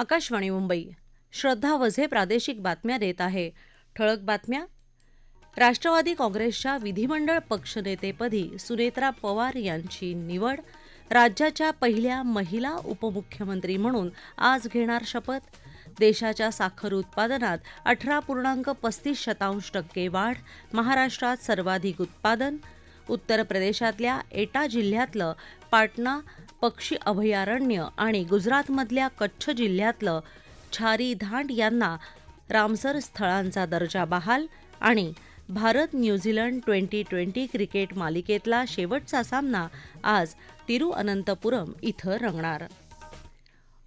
आकाशवाणी मुंबई. श्रद्धा वझे प्रादेशिक बातम्या देत आहे. ठळक बातम्या? राष्ट्रवादी काँग्रेसच्या विधिमंडळ पक्षनेतेपदी सुनेत्रा पवार यांची निवड राज्याच्या पहिल्या महिला उपमुख्यमंत्री म्हणून आज घेणार शपथ. देशाच्या साखर उत्पादनात अठरा पूर्णांक पस्तीस शतांश टक्के वाढ महाराष्ट्रात सर्वाधिक उत्पादन. उत्तर प्रदेशातल्या एटा जिल्ह्यातलं पाटणा पक्षी अभयारण्य आणि गुजरातमधल्या कच्छ जिल्ह्यातलं छारी धांड यांना रामसर स्थळांचा दर्जा बहाल आणि Bharat New Zealand twenty twenty cricket मालिकेतला शेवटचा सामना आज तिरुअनंतपुरम इथं रंगणार.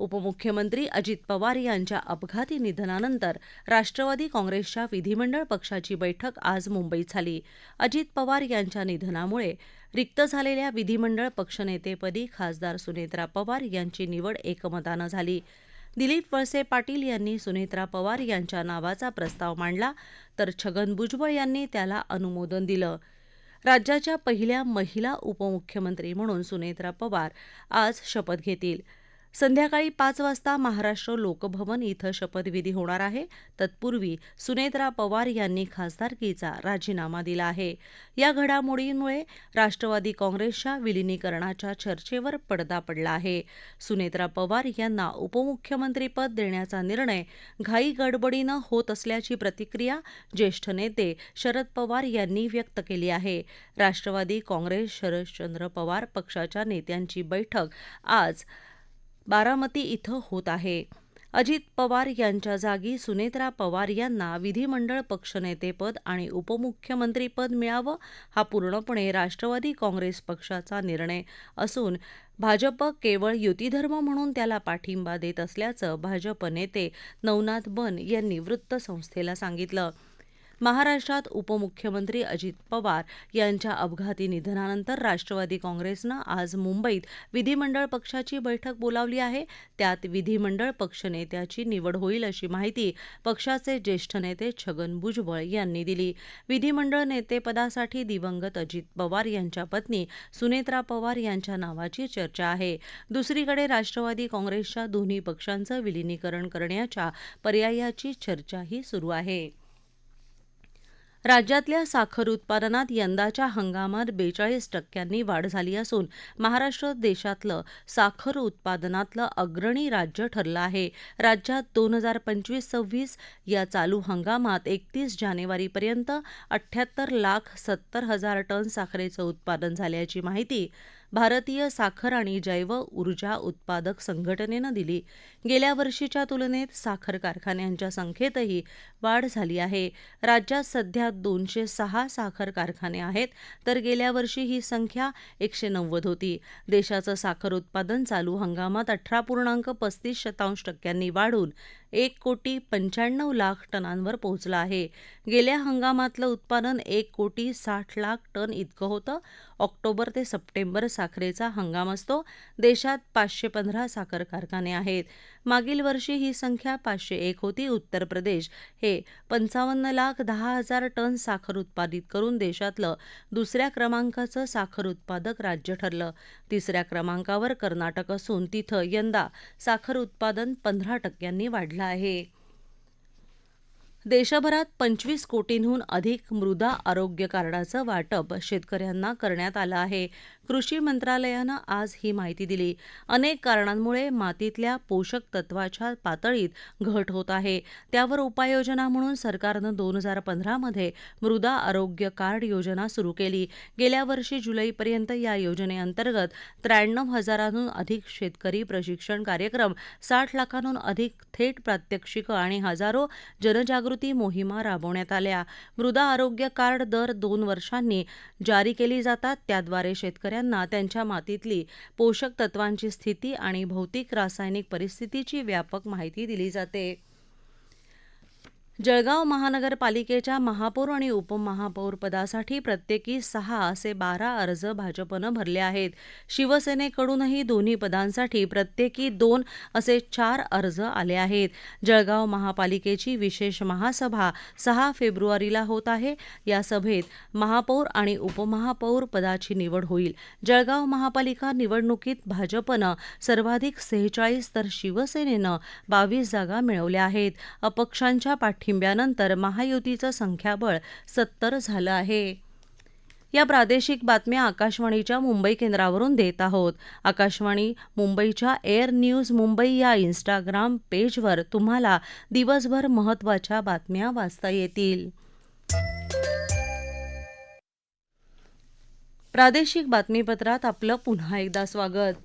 उपमुख्यमंत्री अजित पवार यांच्या अपघाती निधनानंतर राष्ट्रवादी काँग्रेसच्या विधिमंडळ पक्षाची बैठक आज मुंबईत झाली. अजित पवार यांच्या निधनामुळे रिक्त झालेल्या विधिमंडळ पक्षनेतेपदी खासदार सुनेत्रा पवार यांची निवड एकमतानं झाली. दिलीप वळसे पाटील यांनी सुनेत्रा पवार यांच्या नावाचा प्रस्ताव मांडला तर छगन भुजबळ यांनी त्याला अनुमोदन दिलं. राज्याच्या पहिल्या महिला उपमुख्यमंत्री म्हणून सुनेत्रा पवार आज शपथ घेतील. संध्याकाळी पाच वाजता महाराष्ट्र लोकभवन इथं शपथविधी होणार आहे. तत्पूर्वी सुनेत्रा पवार यांनी खासदारकीचा राजीनामा दिला आहे. या घडामोडींमुळे राष्ट्रवादी काँग्रेसच्या विलिनीकरणाच्या चर्चेवर पडदा पडला आहे. सुनेत्रा पवार यांना उपमुख्यमंत्रीपद देण्याचा निर्णय घाई गडबडीनं होत असल्याची प्रतिक्रिया ज्येष्ठ नेते शरद पवार यांनी व्यक्त केली आहे. राष्ट्रवादी काँग्रेस शरदचंद्र पवार पक्षाच्या नेत्यांची बैठक आज बारामती इथं होत आहे. अजित पवार यांच्या जागी सुनेत्रा पवार यांना विधिमंडळ पक्षनेतेपद आणि उपमुख्यमंत्रीपद मिळावं हा पूर्णपणे राष्ट्रवादी काँग्रेस पक्षाचा निर्णय असून भाजप केवळ युतीधर्म म्हणून त्याला पाठिंबा देत असल्याचं भाजप नेते नवनाथ बन यांनी वृत्तसंस्थेला सांगितलं. महाराष्ट्रात उपमुख्यमंत्री अजित पवार यांच्या अपघाती निधनानंतर राष्ट्रवादी काँग्रेसनं आज मुंबईत विधिमंडळ पक्षाची बैठक बोलावली आहे. त्यात विधिमंडळ पक्षनेत्याची निवड होईल अशी माहिती पक्षाचे ज्येष्ठ नेते छगन भुजबळ यांनी दिली. विधिमंडळ नेतेपदासाठी दिवंगत अजित पवार यांच्या पत्नी सुनेत्रा पवार यांच्या नावाची चर्चा आहे. दुसरीकडे राष्ट्रवादी काँग्रेसच्या दोन्ही पक्षांचं विलिनीकरण करण्याच्या पर्यायाची चर्चाही सुरू आहे. राज्यातल्या साखर उत्पादनात यंदाच्या हंगामात बेचाळीस टक्क्यांनी वाढ झाली असून महाराष्ट्र देशातलं साखर उत्पादनातलं अग्रणी राज्य ठरलं आहे. राज्यात दोन हजार पंचवीस सव्वीस या चालू हंगामात एकतीस जानेवारीपर्यंत अठ्ठ्याहत्तर लाख सत्तर हजार टन साखरेचं उत्पादन झाल्याची माहिती भारतीय साखर आणि जैव ऊर्जा उत्पादक संघटनेनं दिली. गेल्या वर्षीच्या तुलनेत साखर कारखान्यांच्या संख्येतही वाढ झाली आहे. राज्यात सध्या दोनशे सहा साखर कारखाने आहेत तर गेल्या वर्षी ही संख्या एकशे नव्वद होती. देशाचं साखर उत्पादन चालू हंगामात अठरा पूर्णांक पस्तीस शतांश टक्क्यांनी वाढून एक कोटी पंच्याण्णव लाख टनांवर पोहोचलं आहे. गेल्या हंगामातलं उत्पादन एक कोटी साठ लाख टन इतकं होतं. ऑक्टोबर ते सप्टेंबर साखरेचा हंगाम असतो. देशात पाचशे पंधरा साखर कारखाने आहेत. मागील वर्षी ही संख्या पाचशे एक होती. उत्तर प्रदेश हे पंचावन्न लाख दहा हजार टन साखर उत्पादित करून देशातलं दुसऱ्या क्रमांकाचं साखर उत्पादक राज्य ठरलं. तिसऱ्या क्रमांकावर कर्नाटक असून तिथं यंदा साखर उत्पादन पंधरा टक्क्यांनी वाढलं आहे. देशभरात पंचवीस कोटींहून अधिक मृदा आरोग्य कार्डाचं वाटप शेतकऱ्यांना करण्यात आलं आहे. कृषी मंत्रालयानं आज ही माहिती दिली. अनेक कारणांमुळे मातीतल्या पोषक तत्वाच्या पातळीत घट होत आहे. त्यावर उपाययोजना म्हणून सरकारनं दोन हजार पंधरामध्ये मृदा आरोग्य कार्ड योजना सुरू केली. गेल्या वर्षी जुलैपर्यंत या योजनेअंतर्गत त्र्याण्णव हजारांहून अधिक शेतकरी प्रशिक्षण कार्यक्रम साठ लाखांहून अधिक थेट प्रात्यक्षिकं आणि हजारो जनजागृती मोहिमा राबवण्यात आल्या. मृदा आरोग्य कार्ड दर दोन वर्षांनी जारी केली जातात. त्याद्वारे शेतकऱ्यांना त्यांच्या मातीतली पोषक तत्वांची स्थिती आणि भौतिक रासायनिक परिस्थितीची व्यापक माहिती दिली जाते. जळगाव महानगरपालिकेच्या महापौर आणि उपमहापौरपदासाठी प्रत्येकी सहा असे बारा अर्ज भाजपनं भरले आहेत. शिवसेनेकडूनही दोन्ही पदांसाठी प्रत्येकी दोन असे चार अर्ज आले आहेत. जळगाव महापालिकेची विशेष महासभा सहा फेब्रुवारीला होत आहे. या सभेत महापौर आणि उपमहापौर पदाची निवड होईल. जळगाव महापालिका निवडणुकीत भाजपनं सर्वाधिक सेहेचाळीस तर शिवसेनेनं बावीस जागा मिळवल्या आहेत. अपक्षांच्या पाठिंब्यानंतर महायुतीचं संख्याबळ सत्तर झालं आहे. या प्रादेशिक बातम्या आकाशवाणीच्या मुंबई केंद्रावरून देत आहोत. आकाशवाणी मुंबईच्या एअर न्यूज मुंबई या इन्स्टाग्राम पेजवर तुम्हाला दिवसभर महत्त्वाच्या बातम्या वाचता येतील. प्रादेशिक बातमीपत्रात आपलं पुन्हा एकदा स्वागत.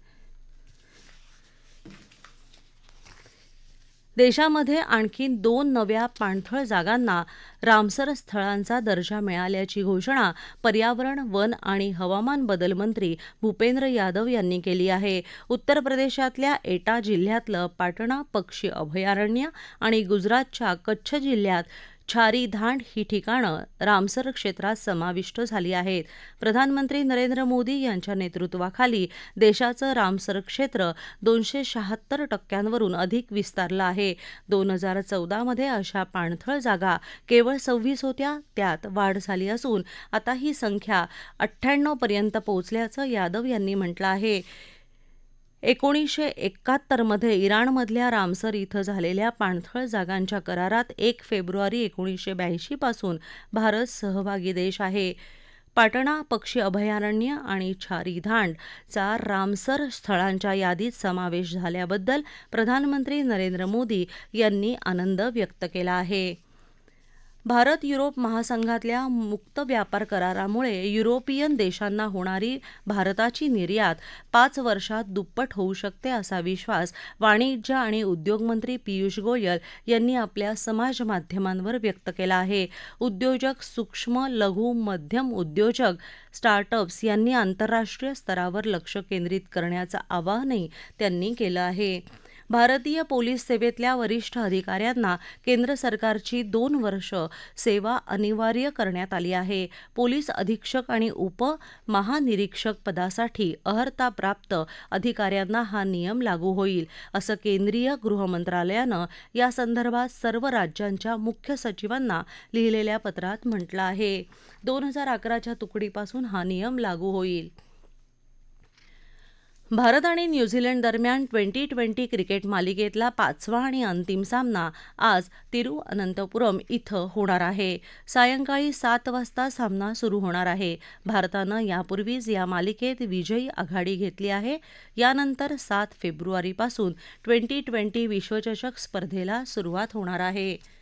देशामध्ये आणखी दोन नव्या पाणथळ जागांना रामसर स्थळांचा दर्जा मिळाल्याची घोषणा पर्यावरण वन आणि हवामान बदल मंत्री भूपेंद्र यादव यांनी केली आहे. उत्तर प्रदेशातल्या एटा जिल्ह्यातलं पाटणा पक्षी अभयारण्य आणि गुजरातच्या कच्छ जिल्ह्यात छारीधांड ही ठिकाणं रामसर क्षेत्रात समाविष्ट झाली आहेत. प्रधानमंत्री नरेंद्र मोदी यांच्या नेतृत्वाखाली देशाचं रामसर क्षेत्र दोनशे शहात्तर टक्क्यांवरून अधिक विस्तारलं आहे. दोन हजार चौदामध्ये अशा पाणथळ जागा केवळ सव्वीस होत्या त्यात वाढ झाली असून आता ही संख्या अठ्ठ्याण्णवपर्यंत पोहोचल्याचं यादव यांनी म्हटलं आहे. एकोणीसशे एकाहत्तरमध्ये इराणमधल्या रामसर इथं झालेल्या पाणथळ जागांच्या करारात एक फेब्रुवारी एकोणीसशे ब्याऐंशीपासून भारत सहभागी देश आहे. पाटणा पक्षी अभयारण्य आणि छारीधांड चा रामसर स्थळांच्या यादीत समावेश झाल्याबद्दल प्रधानमंत्री नरेंद्र मोदी यांनी आनंद व्यक्त केला आहे. भारत युरोप महासंघातल्या मुक्त व्यापार करारामुळे युरोपियन देशांना होणारी भारताची निर्यात पाच वर्षात दुप्पट होऊ शकते असा विश्वास वाणिज्य आणि उद्योगमंत्री पियुष गोयल यांनी आपल्या समाज माध्यमांवर व्यक्त केला आहे. उद्योजक सूक्ष्म लघु मध्यम उद्योजक स्टार्टअप्स यांनी आंतरराष्ट्रीय स्तरावर लक्ष केंद्रित करण्याचं आवाहनही त्यांनी केलं आहे. भारतीय पोलीस सेवेतल्या वरिष्ठ अधिकाऱ्यांना केंद्र सरकारची दोन वर्ष सेवा अनिवार्य करण्यात आली आहे. पोलीस अधीक्षक आणि उप महानिरीक्षक पदासाठी अर्हताप्राप्त अधिकाऱ्यांना हा नियम लागू होईल असं केंद्रीय गृहमंत्रालयानं यासंदर्भात सर्व राज्यांच्या मुख्य सचिवांना लिहिलेल्या पत्रात म्हटलं आहे. दोन हजार अकराच्या तुकडीपासून हा नियम लागू होईल. भारत आणि न्यूझीलंड दरम्यान ट्वेंटी ट्वेंटी क्रिकेट मालिकेतला पाचवा आणि अंतिम सामना आज तिरुअनंतपुरम इथं होणार आहे. सायंकाळी सात वाजता सामना सुरू होणार आहे. भारतानं यापूर्वीच या मालिकेत विजयी आघाडी घेतली आहे. यानंतर सात फेब्रुवारीपासून ट्वेंटी ट्वेंटी विश्वचषक स्पर्धेला सुरुवात होणार आहे.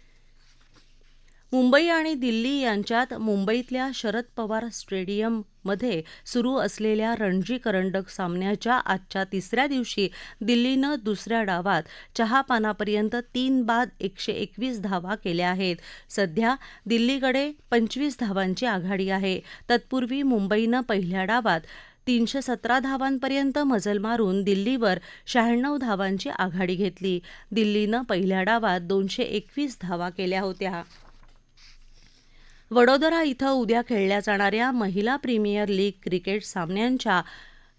मुंबई आणि दिल्ली यांच्यात मुंबईतल्या शरद पवार स्टेडियममध्ये सुरू असलेल्या रणजी करंडक सामन्याच्या आजच्या तिसऱ्या दिवशी दिल्लीनं दुसऱ्या डावात चहापानापर्यंत तीन बाद एकशे एकवीस धावा केल्या आहेत. सध्या दिल्लीकडे पंचवीस धावांची आघाडी आहे. तत्पूर्वी मुंबईनं पहिल्या डावात तीनशे सतरा धावांपर्यंत मजल मारून दिल्लीवर शहाण्णव धावांची आघाडी घेतली. दिल्लीनं पहिल्या डावात दोनशे एकवीस धावा केल्या होत्या. वडोदरा इथं उद्या खेळल्या जाणाऱ्या महिला प्रीमियर लीग क्रिकेट सामन्यांच्या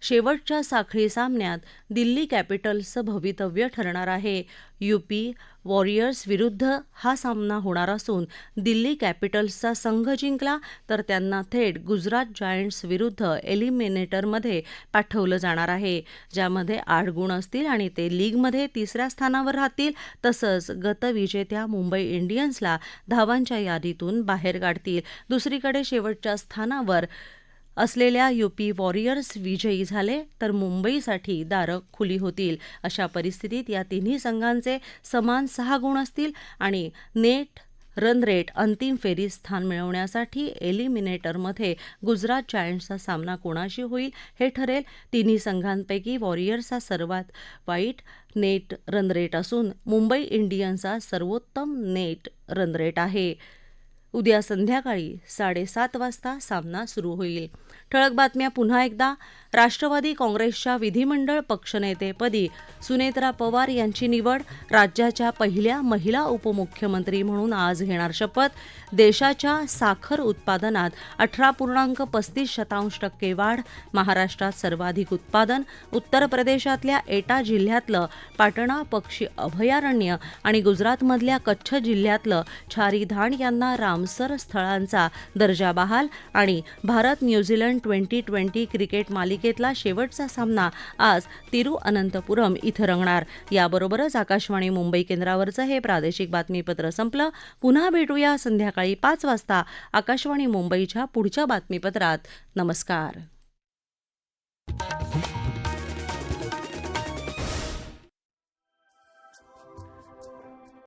शेवटच्या साखळी सामन्यात दिल्ली कॅपिटल्सचं भवितव्य ठरणार आहे. युपी वॉरियर्स विरुद्ध हा सामना होणार असून दिल्ली कॅपिटल्सचा संघ जिंकला तर त्यांना थेट गुजरात जायंट्स विरुद्ध एलिमिनेटरमध्ये पाठवलं जाणार आहे. ज्यामध्ये आठ गुण असतील आणि ते लीगमध्ये तिसऱ्या स्थानावर राहतील. तसंच गतविजेत्या मुंबई इंडियन्सला धावांच्या यादीतून बाहेर काढतील. दुसरीकडे शेवटच्या स्थानावर असलेल्या युपी वॉरियर्स विजयी झाले तर मुंबईसाठी दारं खुली होतील. अशा परिस्थितीत या तिन्ही संघांचे समान सहा गुण असतील आणि नेट रन रेट अंतिम फेरीत स्थान मिळवण्यासाठी एलिमिनेटरमध्ये गुजरात जायंट्सचा सामना कोणाशी होईल हे ठरेल. तिन्ही संघांपैकी वॉरियर्सचा सर्वात वाईट नेट रन रेट असून मुंबई इंडियन्सचा सर्वोत्तम नेट रन रेट आहे. उद्या संध्याकाळी साडेसात वाजता सामना सुरू होईल. ठळक बातम्या पुन्हा एकदा. राष्ट्रवादी काँग्रेसच्या विधिमंडळ पक्षनेतेपदी सुनेत्रा पवार यांची निवड राज्याच्या पहिल्या महिला उपमुख्यमंत्री म्हणून आज घेणार शपथ. देशाच्या साखर उत्पादनात अठरा पूर्णांक पस्तीस शतांश टक्के वाढ महाराष्ट्रात सर्वाधिक उत्पादन उत्तर प्रदेशातल्या एटा जिल्ह्यातलं पाटणा पक्षी अभयारण्य आणि गुजरातमधल्या कच्छ जिल्ह्यातलं छारीधाण यांना रामसर स्थळांचा दर्जा बहाल आणि Bharat New Zealand twenty twenty cricket मालिकेतला शेवटचा सामना आज तिरुअनंतपुरम इथं रंगणार. याबरोबरच आकाशवाणी मुंबई केंद्रावरचं हे प्रादेशिक बातमीपत्र संपलं. पुन्हा भेटूया संध्याकाळी पाच वाजता आकाशवाणी मुंबईच्या पुढच्या बातमीपत्रात. नमस्कार.